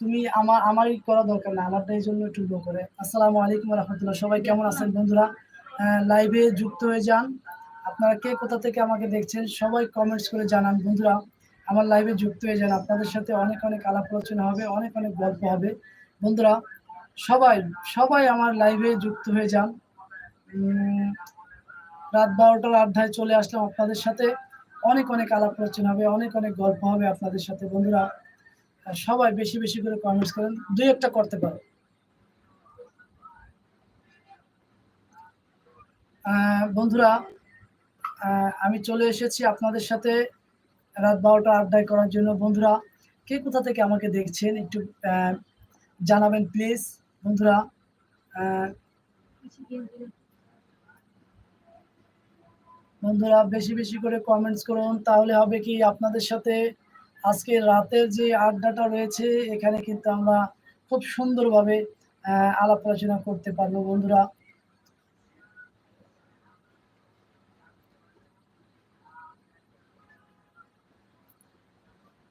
তুমি আমার, আমারই করা দরকার না, আমারটা এই জন্য একটু করে। আসসালামু আলাইকুম রহমতুল্লাহ। সবাই কেমন আছেন বন্ধুরা? লাইভে যুক্ত হয়ে যান। আপনারা কে কোথা থেকে আমাকে দেখছেন, সবাই কমেন্টস করে জানান। বন্ধুরা, আমার লাইভে যুক্ত হয়ে যান। আপনাদের সাথে অনেক অনেক আলাপ আলোচনা হবে, অনেক অনেক গল্প হবে। বন্ধুরা, সবাই সবাই আমার লাইভে যুক্ত হয়ে যান। রাত বারোটার আড্ডায় চলে আসলাম আপনাদের সাথে। অনেক অনেক আলাপ আলোচনা হবে, অনেক অনেক গল্প হবে আপনাদের সাথে। বন্ধুরা সবাই বেশি বেশি করে কমেন্টস করেন, দুই একটা করতে পারো। বন্ধুরা আমি চলে এসেছি আপনাদের সাথে রাত বারোটা আড্ডায় করার জন্য। বন্ধুরা, কে কোথা থেকে আমাকে দেখছেন একটু জানাবেন প্লিজ বন্ধুরা বন্ধুরা, বেশি বেশি করে কমেন্টস করুন, তাহলে হবে কি আপনাদের সাথে আজকে রাতের যে আড্ডাটা রয়েছে, এখানে কিন্তু আমরা খুব সুন্দরভাবে আলাপ আলোচনা করতে পারব বন্ধুরা।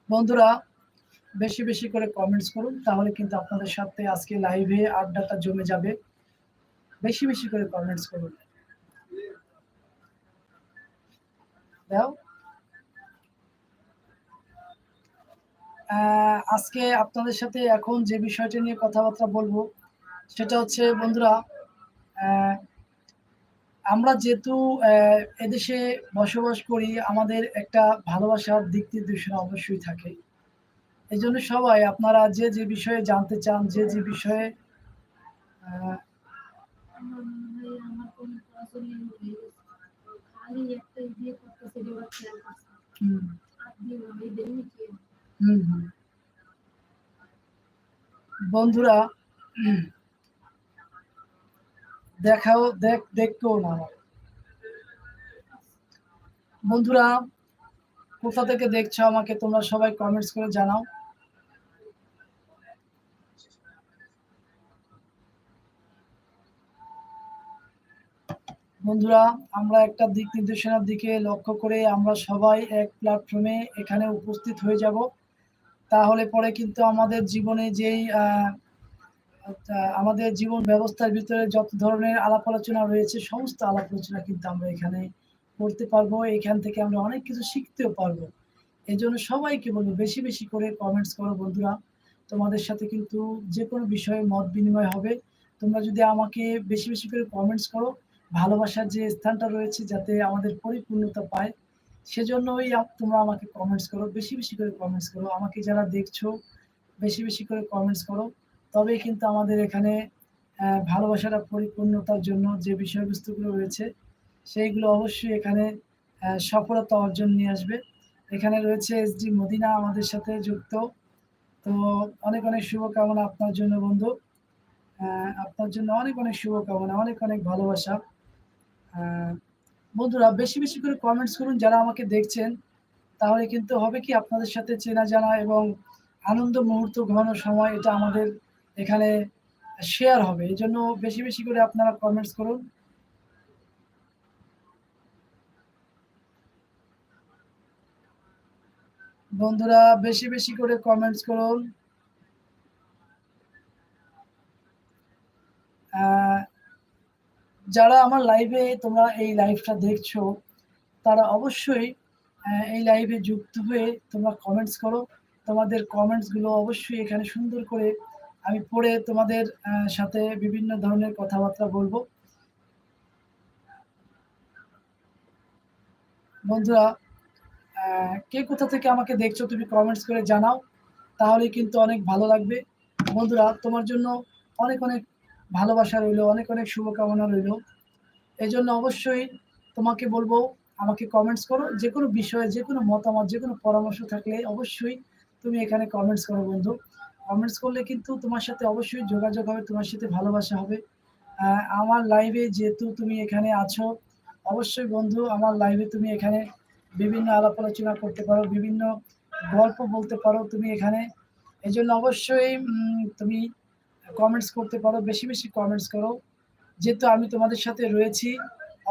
বন্ধুরা, বেশি বেশি করে কমেন্টস করুন, তাহলে কিন্তু আপনাদের সাথে আজকে লাইভে আড্ডাটা জমে যাবে। বেশি বেশি করে কমেন্টস করুন। দাও আহ, আজকে আপনাদের সাথে এখন যে বিষয়টা নিয়ে কথাবার্তা বলব সেটা হচ্ছে বন্ধুরা আমরা যেহেতু এদেশে বসবাস করি আমাদের একটা ভালোবাসার দিক নির্দেশনা অবশ্যই থাকে। এই জন্য সবাই আপনারা যে যে বিষয়ে জানতে চান যে যে বিষয়ে হুম, বন্ধুরা, দেখাও, দেখ, দেখতেও না বন্ধুরা, কোথা থেকে দেখছ আমাকে তোমরা সবাই কমেন্টস করে জানাও। বন্ধুরা, আমরা একটা দিক নির্দেশনার দিকে লক্ষ্য করে আমরা সবাই এক প্ল্যাটফর্মে এখানে উপস্থিত হয়ে যাব। তাহলে পরে কিন্তু আমাদের জীবনে যেই আমাদের জীবন ব্যবস্থার ভিতরে যত ধরনের আলাপ আলোচনা রয়েছে, সমস্ত আলাপ আলোচনা কিন্তু আমরা এখানে করতে পারব। এখান থেকে আমরা অনেক কিছু শিখতেও পারব। এই জন্য সবাইকে বলব, বেশি বেশি করে কমেন্টস করো বন্ধুরা। তোমাদের সাথে কিন্তু যে কোনো বিষয়ে মত বিনিময় হবে। তোমরা যদি আমাকে বেশি বেশি করে কমেন্টস করো, ভালোবাসার যে স্থানটা রয়েছে, যাতে আমাদের পরিপূর্ণতা পায় সেজন্যই তোমরা আমাকে কমেন্টস করো, বেশি বেশি করে কমেন্টস করো, আমাকে যারা দেখছ, বেশি বেশি করে কমেন্টস করো। তবেই কিন্তু আমাদের এখানে ভালোবাসাটা পরিপূর্ণতার জন্য যে বিষয়বস্তুগুলো রয়েছে, সেইগুলো অবশ্যই এখানে সফলতা অর্জন নিয়ে আসবে। এখানে রয়েছে এস ডি মদিনা আমাদের সাথে যুক্ত। তো অনেক অনেক শুভকামনা আপনার জন্য বন্ধু। আপনার জন্য অনেক অনেক শুভকামনা, অনেক অনেক ভালোবাসা। বন্ধুরা বেশি বেশি করে কমেন্টস করুন যারা আমাকে দেখছেন। তাহলে কিন্তু হবে কি আপনাদের সাথে চেনা জানা এবং আনন্দ মুহূর্ত ঘন সময় এটা আমাদের এখানে শেয়ার হবে। এই জন্য বেশি বেশি করে আপনারা কমেন্টস করুন। বন্ধুরা বেশি বেশি করে কমেন্টস করুন। আহ, যারা আমার লাইভে তোমরা এই লাইভটা দেখছ, তারা অবশ্যই এই লাইভে যুক্ত হয়ে তোমরা কমেন্টস করো। তোমাদের কমেন্টসগুলো অবশ্যই এখানে সুন্দর করে আমি পড়ে তোমাদের সাথে বিভিন্ন ধরনের কথাবার্তা বলব। বন্ধুরা কে কোথা থেকে আমাকে দেখছ তুমি কমেন্টস করে জানাও তাহলে কিন্তু অনেক ভালো লাগবে। বন্ধুরা, তোমার জন্য অনেক অনেক ভালোবাসা রইল, অনেক অনেক শুভকামনা রইল। এই জন্য অবশ্যই তোমাকে বলব, আমাকে কমেন্টস করো। যে কোনো বিষয়ে যে কোনো মতামত যে কোনো পরামর্শ থাকলে অবশ্যই তুমি এখানে কমেন্টস করো বন্ধু। কমেন্টস করলে কিন্তু তোমার সাথে অবশ্যই যোগাযোগ হবে, তোমার সাথে ভালোবাসা হবে। আমার লাইভে যেহেতু তুমি এখানে আছো, অবশ্যই বন্ধু, আমার লাইভে তুমি এখানে বিভিন্ন আলাপ আলোচনা করতে পারো, বিভিন্ন গল্প বলতে পারো তুমি এখানে। এই জন্য অবশ্যই তুমি কমেন্টস করতে পারো, বেশি বেশি কমেন্টস করো। যেহেতু আমি তোমাদের সাথে রয়েছি,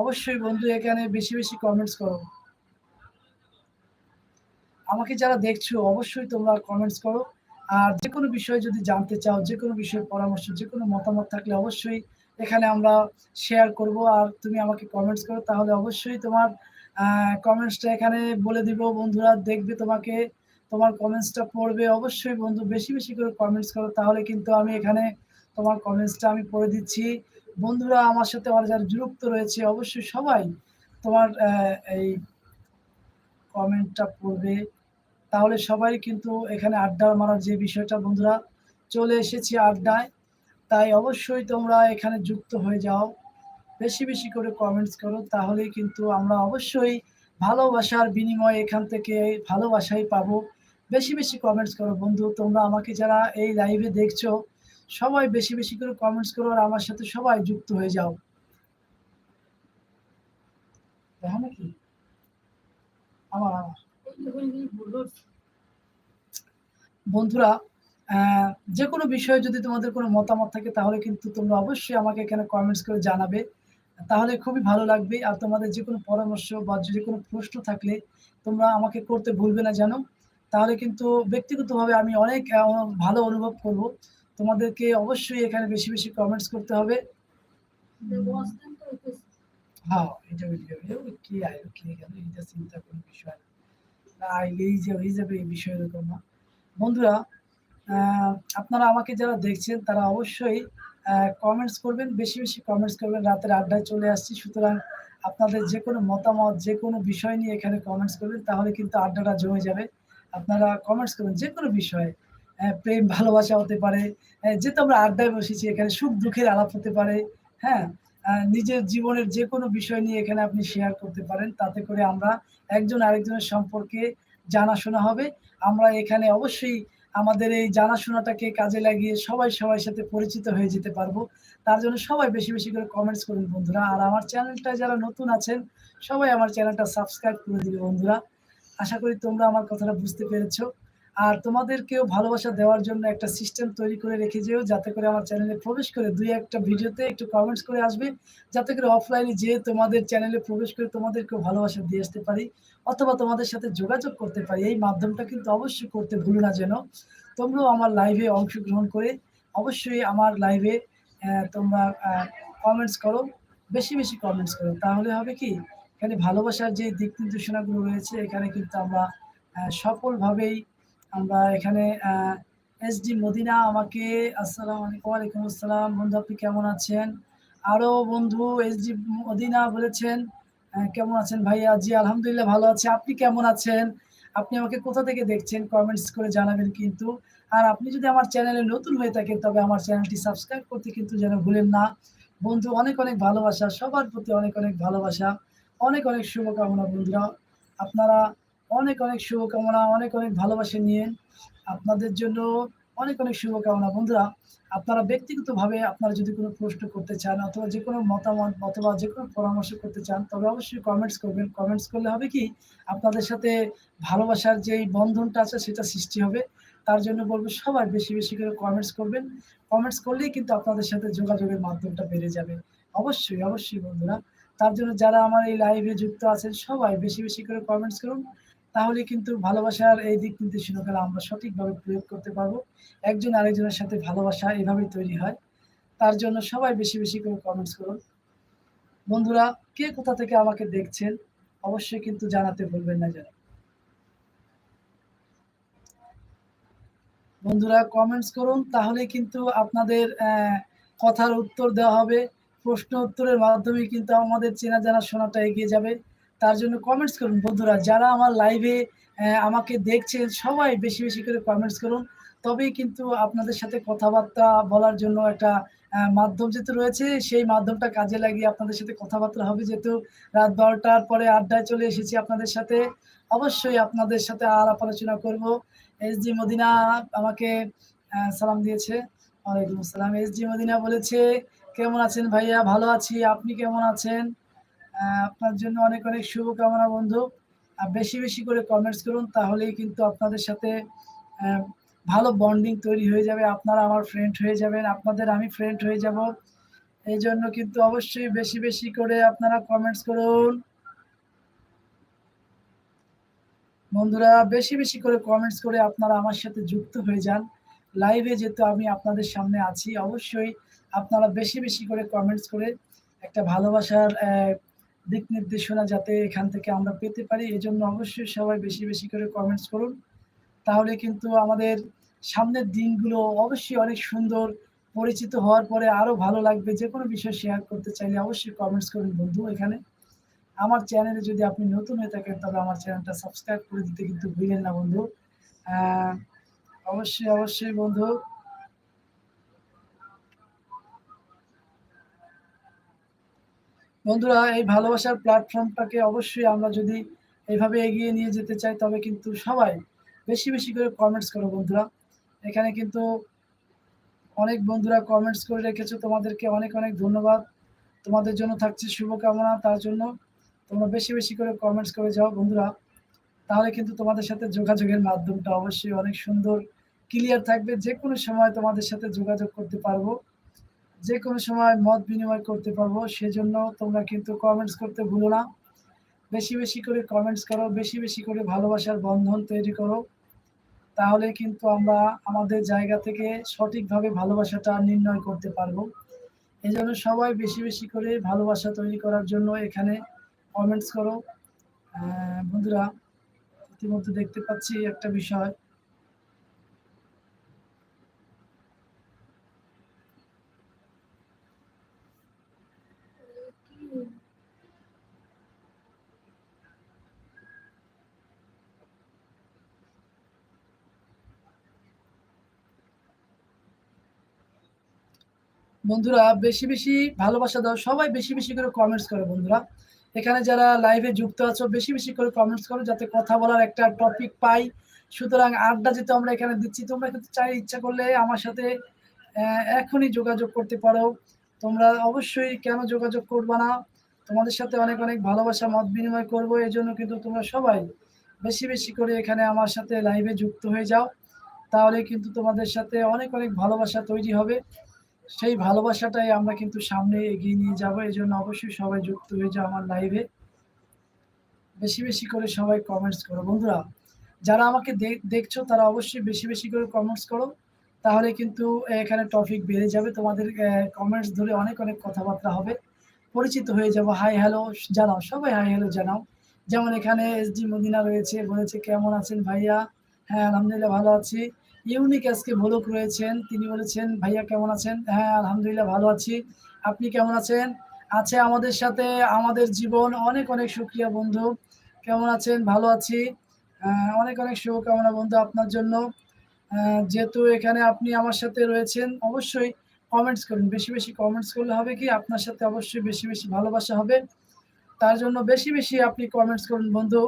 অবশ্যই বন্ধু এখানে বেশি বেশি কমেন্টস করো। আমাকে যারা দেখছ, অবশ্যই তোমরা কমেন্টস করো। আর যে কোনো বিষয়ে যদি জানতে চাও, যে কোনো বিষয়ে পরামর্শ, যে কোনো মতামত থাকলে অবশ্যই এখানে আমরা শেয়ার করব। আর তুমি আমাকে কমেন্টস করো, তাহলে অবশ্যই তোমার কমেন্টসটা এখানে বলে দিব। বন্ধুরা দেখবে তোমাকে। তোমার কমেন্টসটা পড়বে, অবশ্যই বন্ধু, বেশি বেশি করে কমেন্টস করো, তাহলে কিন্তু আমি এখানে তোমার কমেন্টসটা আমি পড়ে দিচ্ছি। বন্ধুরা, আমার সাথে আমার যারা যুক্ত রয়েছে, অবশ্যই সবাই তোমার এই কমেন্টটা পড়বে। তাহলে সবাই কিন্তু এখানে আড্ডা মারার যে বিষয়টা, বন্ধুরা, চলে এসেছি আড্ডায়। তাই অবশ্যই তোমরা এখানে যুক্ত হয়ে যাও। বেশি বেশি করে কমেন্টস করো, তাহলেই কিন্তু আমরা অবশ্যই ভালোবাসার বিনিময়ে এখান থেকে ভালোবাসাই পাবো। বেশি বেশি কমেন্টস করো বন্ধু। তোমরা আমাকে যারা এই লাইভে দেখছ, সবাই বেশি বেশি করে কমেন্টস করো আর আমার সাথে সবাই যুক্ত হয়ে যাও। দেখো নাকি? আমার বন্ধুরা যে কোনো বিষয়ে যদি তোমাদের কোনো মতামত থাকে, তাহলে কিন্তু তোমরা অবশ্যই আমাকে এখানে কমেন্টস করে জানাবে। তাহলে খুবই ভালো লাগবে। আর তোমাদের যে কোনো পরামর্শ বা যে কোনো প্রশ্ন থাকলে তোমরা আমাকে করতে ভুলবে না জানো তাহলে কিন্তু ব্যক্তিগতভাবে আমি অনেক ভালো অনুভব করব। তোমাদেরকে অবশ্যই এখানে বেশি বেশি কমেন্টস করতে হবে। হ্যাঁ চিন্তা কোনো বিষয় হয়ে যাবে এই না। বন্ধুরা আপনারা আমাকে যারা দেখছেন, তারা অবশ্যই কমেন্টস করবেন, বেশি বেশি কমেন্টস করবেন। রাতের আড্ডায় চলে আসছি, সুতরাং আপনাদের যে কোনো মতামত, যে কোনো বিষয় নিয়ে এখানে কমেন্টস করবেন, তাহলে কিন্তু আড্ডাটা জমে যাবে। আপনারা কমেন্টস করবেন যে কোনো বিষয়ে আহ, প্রেম ভালোবাসা হতে পারে আহ, যেহেতু আমরা আড্ডায় বসেছি এখানে সুখ দুঃখের আলাপ হতে পারে হ্যাঁ নিজের জীবনের যে কোনো বিষয় নিয়ে এখানে আপনি শেয়ার করতে পারেন তাতে করে আমরা একজন আরেকজনের সম্পর্কে জানাশোনা হবে। আমরা এখানে অবশ্যই আমাদের এই জানাশোনাটাকে কাজে লাগিয়ে সবাই সবার সাথে পরিচিত হয়ে যেতে পারব। তার জন্য সবাই বেশি বেশি করে কমেন্টস করুন বন্ধুরা। আর আমার চ্যানেলটা যারা নতুন আছেন সবাই আমার চ্যানেলটা সাবস্ক্রাইব করে দিবে বন্ধুরা। আশা করি তোমরা আমার কথাটা বুঝতে পেরেছ। আর তোমাদেরকেও ভালোবাসা দেওয়ার জন্য একটা সিস্টেম তৈরি করে রেখে যেও, যাতে করে আমার চ্যানেলে প্রবেশ করে দুই একটা ভিডিওতে একটু কমেন্টস করে আসবে। যাতে করে অফলাইনে যেয়ে তোমাদের চ্যানেলে প্রবেশ করে তোমাদেরকেও ভালোবাসা দিয়ে আসতে পারি, অথবা তোমাদের সাথে যোগাযোগ করতে পারি। এই মাধ্যমটা কিন্তু অবশ্যই করতে ভুলো না যেন। তোমরাও আমার লাইভে অংশগ্রহণ করে অবশ্যই আমার লাইভে তোমরা কমেন্টস করো। বেশি বেশি কমেন্টস করো। তাহলে হবে কি? এখানে ভালোবাসার যে দিক নির্দেশনাগুলো রয়েছে, এখানে কিন্তু আমরা সফলভাবেই আমরা এখানে এস ডি মদিনা আমাকে, আসসালাম আলাইকুম, ওয়ালাইকুম আসসালাম। বন্ধু, আপনি কেমন আছেন? আরও বন্ধু, এস ডি মদিনা বলেছেন কেমন আছেন ভাইয়া জি, আলহামদুলিল্লাহ ভালো আছে। আপনি কেমন আছেন? আপনি আমাকে কোথা থেকে দেখছেন? কমেন্টস করে জানাবেন কিন্তু। আর আপনি যদি আমার চ্যানেলে নতুন হয়ে থাকেন, তবে আমার চ্যানেলটি সাবস্ক্রাইব করতে কিন্তু যেন ভুলেন না। বন্ধু, অনেক অনেক ভালোবাসা, সবার প্রতি অনেক অনেক ভালোবাসা। অনেক অনেক শুভকামনা বন্ধুরা। আপনারা অনেক অনেক শুভকামনা, অনেক অনেক ভালোবাসা নিয়ে আপনাদের জন্য অনেক অনেক শুভকামনা বন্ধুরা। আপনারা ব্যক্তিগতভাবে আপনারা যদি কোনো প্রশ্ন করতে চান অথবা যে কোনো মতামত অথবা যে কোনো পরামর্শ করতে চান, তবে অবশ্যই কমেন্টস করবেন। কমেন্টস করলে হবে কি, আপনাদের সাথে ভালোবাসার যে বন্ধনটা আছে সেটা সৃষ্টি হবে। তার জন্য বলব সবাই বেশি বেশি করে কমেন্টস করবেন। কমেন্টস করলেই কিন্তু আপনাদের সাথে যোগাযোগের মাধ্যমটা বেড়ে যাবে। অবশ্যই অবশ্যই বন্ধুরা। তার জন্য যারা আমার এই লাইভে যুক্ত আছেন সবাই বেশি বেশি করে কমেন্টস করুন, তাহলে কিন্তু ভালোবাসার এই দিক নির্দেশনাগুলো আমরা সঠিকভাবে প্রয়োগ করতে পারব। একজন আরেকজনের সাথে ভালোবাসা এভাবেই তৈরি হয়, তার জন্য সবাই বেশি বেশি করে কমেন্টস করুন। বন্ধুরা, কে কোথা থেকে আমাকে দেখছেন, অবশ্যই কিন্তু জানাতে ভুলবেন না যেন। বন্ধুরা কমেন্টস করুন, তাহলে কিন্তু আপনাদের কথার উত্তর দেওয়া হবে। প্রশ্ন উত্তরের মাধ্যমে কিন্তু আমাদের চেনা জানা শোনাটা এগিয়ে যাবে। তার জন্য কমেন্টস করুন, বন্ধুরা। যারা আমার লাইভে আমাকে দেখছেন, সবাই বেশি বেশি করে কমেন্টস করুন। তবেই কিন্তু আপনাদের সাথে কথাবার্তা বলার জন্য একটা মাধ্যম যেহেতু রয়েছে, সেই মাধ্যমটা কাজে লাগিয়ে আপনাদের সাথে কথাবার্তা হবে যেহেতু রাত বারোটার পরে আড্ডায় চলে এসেছি আপনাদের সাথে। অবশ্যই আপনাদের সাথে আলাপ আলোচনা করব। এস জি মদিনা আমাকে সালাম দিয়েছে। ওয়ালাইকুম আসসালাম। এস জি মদিনা বলেছে কেমন আছেন ভাইয়া? ভালো আছি। আপনি কেমন আছেন? আপনার জন্য অনেক অনেক শুভকামনা বন্ধু। বেশি বেশি করে কমেন্টস করুন, তাহলেই কিন্তু আপনাদের সাথে ভালো বন্ডিং তৈরি হয়ে যাবে। আপনারা আমার ফ্রেন্ড হয়ে যাবেন, আপনাদের আমি ফ্রেন্ড হয়ে যাব। এই জন্য কিন্তু অবশ্যই বেশি বেশি করে আপনারা কমেন্টস করুন। বন্ধুরা, বেশি বেশি করে কমেন্টস করে আপনারা আমার সাথে যুক্ত হয়ে যান। লাইভে যেহেতু আমি আপনাদের সামনে আছি, অবশ্যই আপনারা বেশি বেশি করে কমেন্টস করে একটা ভালোবাসার দিক নির্দেশনা যাতে এখান থেকে আমরা পেতে পারি, এজন্য অবশ্যই সবাই বেশি বেশি করে কমেন্টস করুন। তাহলে কিন্তু আমাদের সামনের দিনগুলো অবশ্যই অনেক সুন্দর, পরিচিত হওয়ার পরে আরও ভালো লাগবে। যে কোনো বিষয় শেয়ার করতে চাইলে অবশ্যই কমেন্টস করুন বন্ধু এখানে। আমার চ্যানেলে যদি আপনি নতুন হয়ে থাকেন তবে আমার চ্যানেলটা সাবস্ক্রাইব করে দিতে কিন্তু ভুলেন না বন্ধু। অবশ্যই অবশ্যই বন্ধু। বন্ধুরা, এই ভালোবাসার প্ল্যাটফর্মটাকে অবশ্যই আমরা যদি এইভাবে এগিয়ে নিয়ে যেতে চাই, তবে কিন্তু সবাই বেশি বেশি করে কমেন্টস করো বন্ধুরা। এখানে কিন্তু অনেক বন্ধুরা কমেন্টস করে রেখেছো, তোমাদেরকে অনেক অনেক ধন্যবাদ। তোমাদের জন্য থাকছে শুভকামনা, তার জন্য তোমরা বেশি বেশি করে কমেন্টস করে যাও বন্ধুরা। তাহলে কিন্তু তোমাদের সাথে যোগাযোগের মাধ্যমটা অবশ্যই অনেক সুন্দর ক্লিয়ার থাকবে। যে কোনো সময় তোমাদের সাথে যোগাযোগ করতে পারব। যে কোনো সময় মত বিনিময় করতে পারব, সেজন্য তোমরা কিন্তু কমেন্টস করতে ভুলো না। বেশি বেশি করে কমেন্টস করো, বেশি বেশি করে ভালোবাসার বন্ধন তৈরি করো। তাহলে কিন্তু আমরা আমাদের জায়গা থেকে সঠিকভাবে ভালোবাসাটা নির্ণয় করতে পারব। এই জন্য সবাই বেশি বেশি করে ভালোবাসা তৈরি করার জন্য এখানে কমেন্টস করো। বন্ধুরা, ইতিমধ্যে দেখতে পাচ্ছি একটা বিষয়। বন্ধুরা, বেশি বেশি ভালোবাসা দাও। সবাই বেশি বেশি করে কমেন্টস করো বন্ধুরা। এখানে যারা লাইভে যুক্ত আছো, বেশি বেশি করে কমেন্টস করো যাতে কথা বলার একটা টপিক পাই। সুতরাং আড্ডা যেহেতু আমরা এখানে দিচ্ছি, তোমরা কিন্তু চাই ইচ্ছা করলে আমার সাথে এখনই যোগাযোগ করতে পারো। তোমরা অবশ্যই কেন যোগাযোগ করবে না? তোমাদের সাথে অনেক অনেক ভালোবাসা, মত বিনিময় করব। এই জন্য কিন্তু তোমরা সবাই বেশি বেশি করে এখানে আমার সাথে লাইভে যুক্ত হয়ে যাও। তাহলে কিন্তু তোমাদের সাথে অনেক অনেক ভালোবাসা তৈরি হবে। সেই ভালোবাসাটাই আমরা কিন্তু সামনে এগিয়ে নিয়ে যাব। এই জন্য অবশ্যই সবাই যুক্ত হয়ে যাও আমার লাইভে বেশি বেশি করে সবাই কমেন্টস করো। বন্ধুরা, যারা আমাকে দেখছ, তারা অবশ্যই বেশি বেশি করে কমেন্টস করো। তাহলে কিন্তু এখানে টপিক বেড়ে যাবে। তোমাদের কমেন্টস ধরে অনেক অনেক কথাবার্তা হবে। পরিচিত হয়ে যাব। হাই হ্যালো জানাও। সবাই হাই হ্যালো জানাও। যেমন এখানে এস ডি মদিনা রয়েছে, বলেছে কেমন আছেন ভাইয়া? হ্যাঁ আলহামদুলিল্লাহ ভালো আছি। ইউনিক আজকে ভোলক রয়েছেন তিনি বলেছেন, ভাইয়া কেমন আছেন? হ্যাঁ আলহামদুলিল্লাহ ভালো আছি। আপনি কেমন আছেন? আছে আমাদের সাথে, আমাদের জীবন অনেক অনেক সুক্রিয়া বন্ধু। কেমন আছেন? ভালো আছি। অনেক অনেক শুভকামনা বন্ধু আপনার জন্য। যেহেতু এখানে আপনি আমার সাথে রয়েছেন, অবশ্যই কমেন্টস করুন। বেশি বেশি কমেন্টস করলে হবে কি? আপনার সাথে অবশ্যই বেশি বেশি ভালোবাসা হবে। তার জন্য বেশি বেশি আপনি কমেন্টস করুন বন্ধু।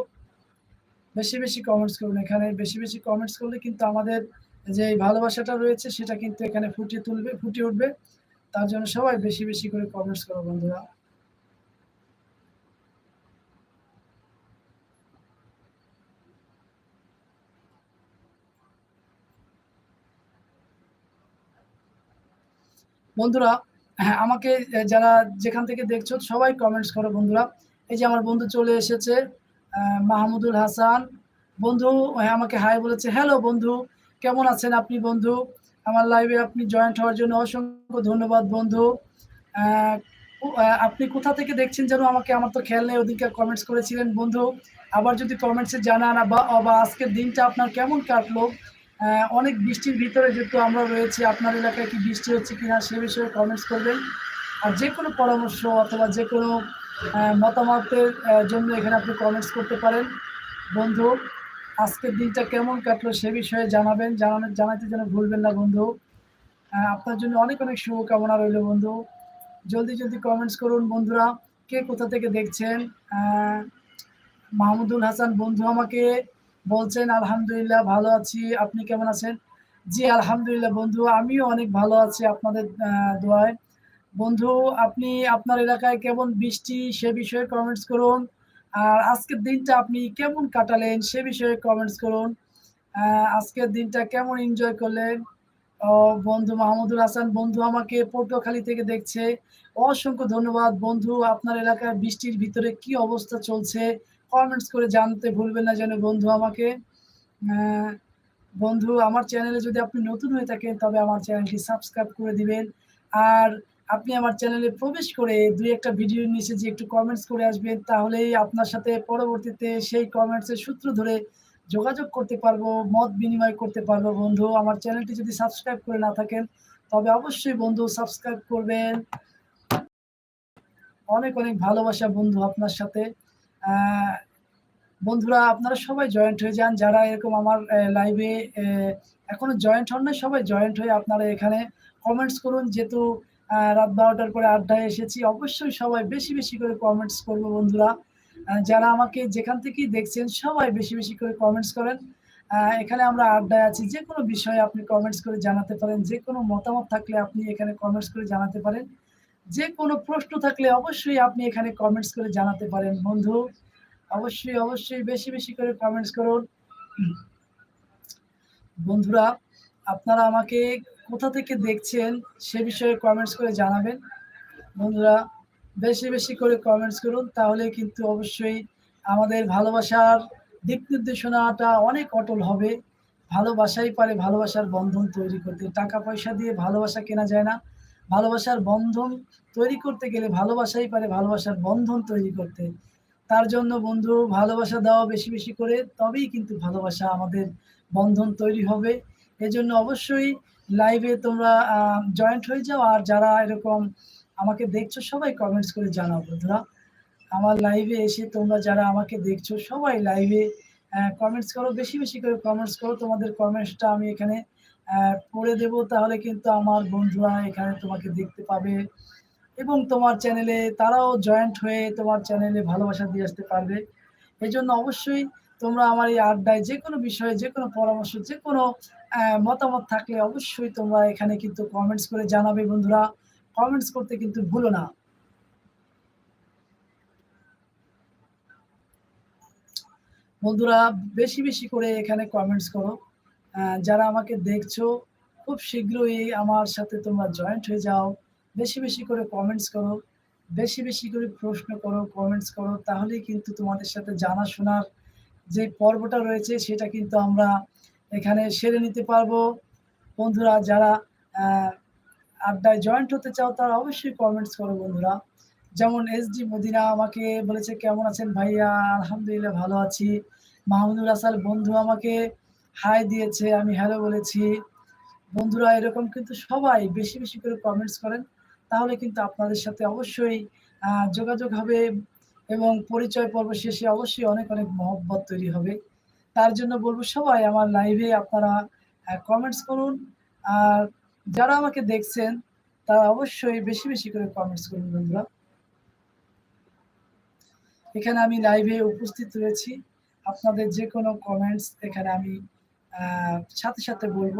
বেশি বেশি কমেন্টস করুন এখানে। বেশি বেশি কমেন্টস করলে কিন্তু আমাদের যে এই ভালোবাসাটা রয়েছে সেটা কিন্তু এখানে ফুটিয়ে তুলবে ফুটিয়ে উঠবে। তার জন্য সবাই বেশি বেশি করে কমেন্টস করো বন্ধুরা। বন্ধুরা হ্যাঁ আমাকে যারা যেখান থেকে দেখছ সবাই কমেন্টস করো বন্ধুরা। এই যে আমার বন্ধু চলে এসেছে মাহমুদুল হাসান। বন্ধু হ্যাঁ, আমাকে হাই বলেছে। হ্যালো বন্ধু। কেমন আছেন আপনি বন্ধু? আমার লাইভে আপনি জয়েন্ট হওয়ার জন্য অসংখ্য ধন্যবাদ বন্ধু। আপনি কোথা থেকে দেখছেন যেন আমাকে? আমার তো খেয়াল নেই ওদিকে কমেন্টস করেছিলেন বন্ধু। আবার যদি কমেন্টসে জানান বা বা আজকের দিনটা আপনার কেমন কাটলো? অনেক বৃষ্টির ভিতরে যেহেতু আমরা রয়েছি, আপনার এলাকায় কি বৃষ্টি হচ্ছে কিনা সে বিষয়ে কমেন্টস করবেন। আর যে কোনো পরামর্শ অথবা যে কোনো মতামতের জন্য এখানে আপনি কমেন্টস করতে পারেন। বন্ধু আজকের দিনটা কেমন কাটলো সে বিষয়ে জানাবেন, জানানো জানাতে যেন ভুলবেন না বন্ধু। আপনার জন্য অনেক অনেক শুভকামনা রইল বন্ধু। জলদি জলদি কমেন্টস করুন বন্ধুরা, কে কোথা থেকে দেখছেন? মাহমুদুল হাসান বন্ধু আমাকে বলছেন, আলহামদুলিল্লাহ, ভালো আছি। আপনি কেমন আছেন? জি, আলহামদুলিল্লাহ বন্ধু, আমিও অনেক ভালো আছি আপনাদের দোয়ায়। বন্ধু, আপনি আপনার এলাকায় কেমন বৃষ্টি সে বিষয়ে কমেন্টস করুন। আর আজকের দিনটা আপনি কেমন কাটালেন সে বিষয়ে কমেন্টস করুন। আজকের দিনটা কেমন এনজয় করলেন? ও, বন্ধু মাহমুদুল হাসান, বন্ধু আমাকে পটুয়াখালী থেকে দেখছে। অসংখ্য ধন্যবাদ, বন্ধু। আপনার এলাকায় বৃষ্টির ভিতরে কি অবস্থা চলছে? কমেন্টস করে জানতে ভুলবেন না যেন বন্ধু আমাকে। বন্ধু, আমার চ্যানেলে যদি আপনি নতুন হয়ে থাকেন, তবে আমার চ্যানেলটি সাবস্ক্রাইব করে দিবেন। আর আপনি আমার চ্যানেলে প্রবেশ করে দুই একটা ভিডিওর নিচে যে একটু কমেন্টস করে আসবেন, তাহলেই আপনার সাথে পরবর্তীতে সেই কমেন্টসের সূত্র ধরে যোগাযোগ করতে পারব, মত বিনিময় করতে পারব। বন্ধু, আমার চ্যানেলটি যদি সাবস্ক্রাইব করে না থাকেন, তবে অবশ্যই বন্ধু সাবস্ক্রাইব করবেন। অনেক অনেক ভালোবাসা বন্ধু আপনার সাথে। বন্ধুরা, আপনারা সবাই জয়েন্ট হয়ে যান। যারা এরকম আমার লাইভে এখনও জয়েন্ট হন না সবাই জয়েন্ট হয়ে আপনারা এখানে কমেন্টস করুন। যেহেতু রাত বারোটার পরে আড্ডায় এসেছি। অবশ্যই সবাই বেশি বেশি করে কমেন্টস করব বন্ধুরা। যারা আমাকে যেখান থেকেই দেখছেন, সবাই বেশি বেশি করে কমেন্টস করেন। এখানে আমরা আড্ডায় আছি। যে কোনো বিষয়ে আপনি কমেন্টস করে জানাতে পারেন। যে কোনো মতামত থাকলে আপনি এখানে কমেন্টস করে জানাতে পারেন। যে কোনো প্রশ্ন থাকলে অবশ্যই আপনি এখানে কমেন্টস করে জানাতে পারেন বন্ধু। অবশ্যই অবশ্যই বেশি বেশি করে কমেন্টস করুন। বন্ধুরা, আপনারা আমাকে কোথা থেকে দেখছেন সে বিষয়ে কমেন্টস করে জানাবেন। বন্ধুরা, বেশি বেশি করে কমেন্টস করুন, তাহলে কিন্তু অবশ্যই আমাদের ভালোবাসার দিক নির্দেশনাটা অনেক অটল হবে। ভালোবাসাই পারে ভালোবাসার বন্ধন তৈরি করতে। টাকা পয়সা দিয়ে ভালোবাসা কেনা যায় না। ভালোবাসার বন্ধন তৈরি করতে গেলে ভালোবাসাই পারে ভালোবাসার বন্ধন তৈরি করতে। তার জন্য বন্ধু, ভালোবাসা দেওয়া বেশি বেশি করে, তবেই কিন্তু ভালোবাসা আমাদের বন্ধন তৈরি হবে। এজন্য অবশ্যই লাইভে তোমরা জয়েন্ট হয়ে যাও আর যারা এরকম আমাকে দেখছ সবাই কমেন্টস করে জানাও বন্ধুরা। আমার লাইভে এসে তোমরা যারা আমাকে দেখছ সবাই লাইভে কমেন্টস করো, বেশি বেশি করে কমেন্টস করো। তোমাদের কমেন্টসটা আমি এখানে পড়ে দেব। তাহলে কিন্তু আমার বন্ধুরা এখানে তোমাকে দেখতে পাবে এবং তোমার চ্যানেলে তারাও জয়েন্ট হয়ে তোমার চ্যানেলে ভালোবাসা দিয়ে আসতে পারবে। এই জন্য অবশ্যই তোমরা আমার এই আড্ডায় যে কোনো বিষয়ে, যে কোনো পরামর্শ, যে কোনো মতামত থাকলে অবশ্যই তোমরা এখানে কিন্তু কমেন্টস করে জানাবে বন্ধুরা। কমেন্টস করতে কিন্তু ভুলো না। বন্ধুরা, বেশি বেশি করে এখানে কমেন্টস করো। যারা আমাকে দেখছ, খুব শীঘ্রই আমার সাথে তোমরা জয়েন্ট হয়ে যাও। বেশি বেশি করে কমেন্টস করো। বেশি বেশি করে প্রশ্ন করো কমেন্টস করো। তাহলেই কিন্তু তোমাদের সাথে জানাশোনার যে পর্বটা রয়েছে, সেটা কিন্তু আমরা এখানে সেরে নিতে পারব। বন্ধুরা, যারা আড্ডায় জয়েন্ট হতে চাও, তারা অবশ্যই কমেন্টস করো বন্ধুরা। যেমন এস ডি মদিনা আমাকে বলেছে, কেমন আছেন ভাইয়া? আলহামদুলিল্লাহ, ভালো আছি। মাহমুদুল হাসান বন্ধু আমাকে হাই দিয়েছে, আমি হ্যালো বলেছি। বন্ধুরা, এরকম কিন্তু সবাই বেশি বেশি করে কমেন্টস করেন। তাহলে কিন্তু আপনাদের সাথে অবশ্যই যোগাযোগ হবে এবং পরিচয় পর্ব শেষে অবশ্যই অনেক অনেক মহব্বত তৈরি হবে। তার জন্য বলব সবাই আমার লাইভে আপনারা কমেন্টস করুন। আর যারা আমাকে দেখছেন, তারা অবশ্যই বেশি বেশি করে কমেন্টস করুন বন্ধুরা। এখানে আমি লাইভে উপস্থিত রয়েছি। আপনাদের যে কোনো কমেন্টস এখানে আমি সাথে সাথে বলব।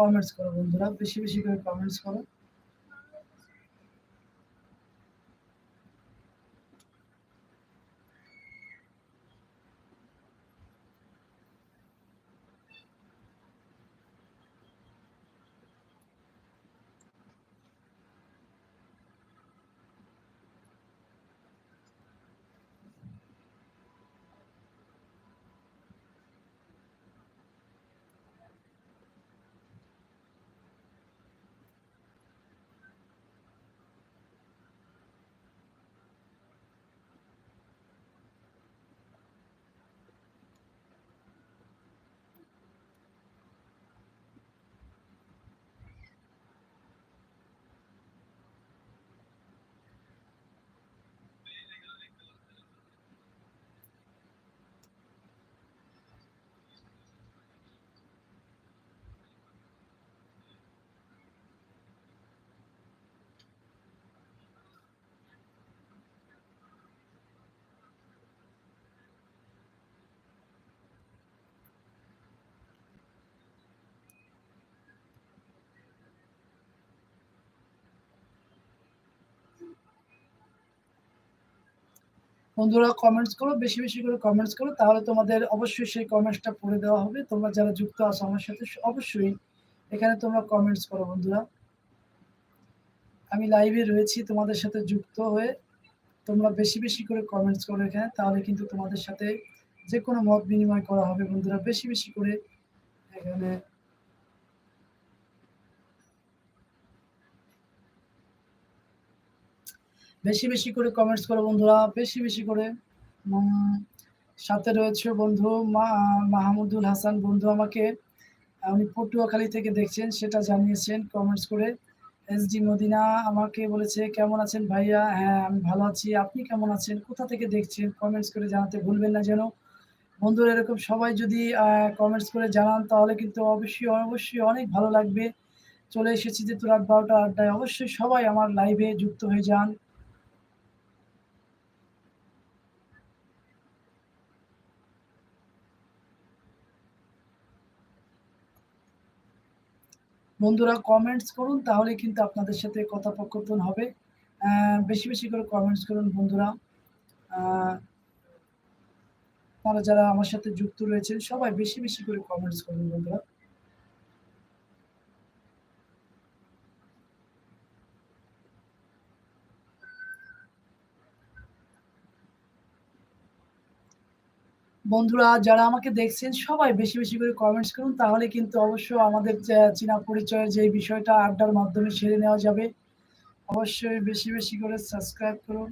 কমেন্টস করো বন্ধুরা বেশি বেশি করে কমেন্টস করো। বন্ধুরা কমেন্টস করো, বেশি বেশি করে কমেন্টস করো, তাহলে তোমাদের অবশ্যই সেই কমেন্টসটা পড়ে দেওয়া হবে। তোমরা যারা যুক্ত আছো আমার সাথে, অবশ্যই এখানে তোমরা কমেন্টস করো বন্ধুরা। আমি লাইভে রয়েছি, তোমাদের সাথে যুক্ত হয়ে তোমরা বেশি বেশি করে কমেন্টস করো এখানে, তাহলে কিন্তু তোমাদের সাথে যে কোনো মত বিনিময় করা হবে বন্ধুরা। বেশি বেশি করে এখানে বেশি বেশি করে কমেন্টস করো বন্ধুরা, বেশি বেশি করে। সাথে রয়েছে বন্ধু মাহমুদুল হাসান বন্ধু আমাকে। উনি পটুয়াখালী থেকে দেখছেন, সেটা জানিয়েছেন কমেন্টস করে। এস ডি মদিনা আমাকে বলেছে, কেমন আছেন ভাইয়া? হ্যাঁ আমি ভালো আছি। আপনি কেমন আছেন? কোথা থেকে দেখছেন? কমেন্টস করে জানাতে ভুলবেন না যেন। বন্ধুরা, এরকম সবাই যদি কমেন্টস করে জানান, তাহলে কিন্তু অবশ্যই অবশ্যই অনেক ভালো লাগবে। চলে এসেছি যে রাত বারোটা আড্ডায়। অবশ্যই সবাই আমার লাইভে যুক্ত হয়ে যান। বন্ধুরা কমেন্টস করুন, তাহলে কিন্তু আপনাদের সাথে কথোপকথন হবে। বেশি বেশি করে কমেন্টস করুন বন্ধুরা। আপনারা যারা আমার সাথে যুক্ত রয়েছেন, সবাই বেশি বেশি করে কমেন্টস করুন বন্ধুরা। বন্ধুরা, যারা আমাকে দেখছেন, সবাই বেশি বেশি করে কমেন্টস করুন, তাহলে কিন্তু অবশ্য আমাদের চীনা পরিচয়ের যে বিষয়টা আড্ডার মাধ্যমে সেরে নেওয়া যাবে। অবশ্যই বেশি বেশি করে সাবস্ক্রাইব করুন।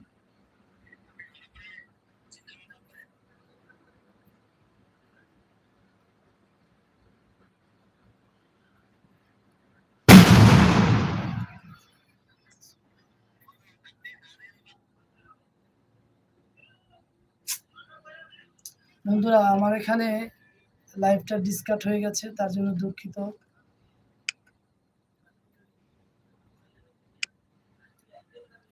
বন্ধুরা আমার এখানে লাইভটা ডিসকাট হয়ে গেছে তার জন্য দুঃখিত।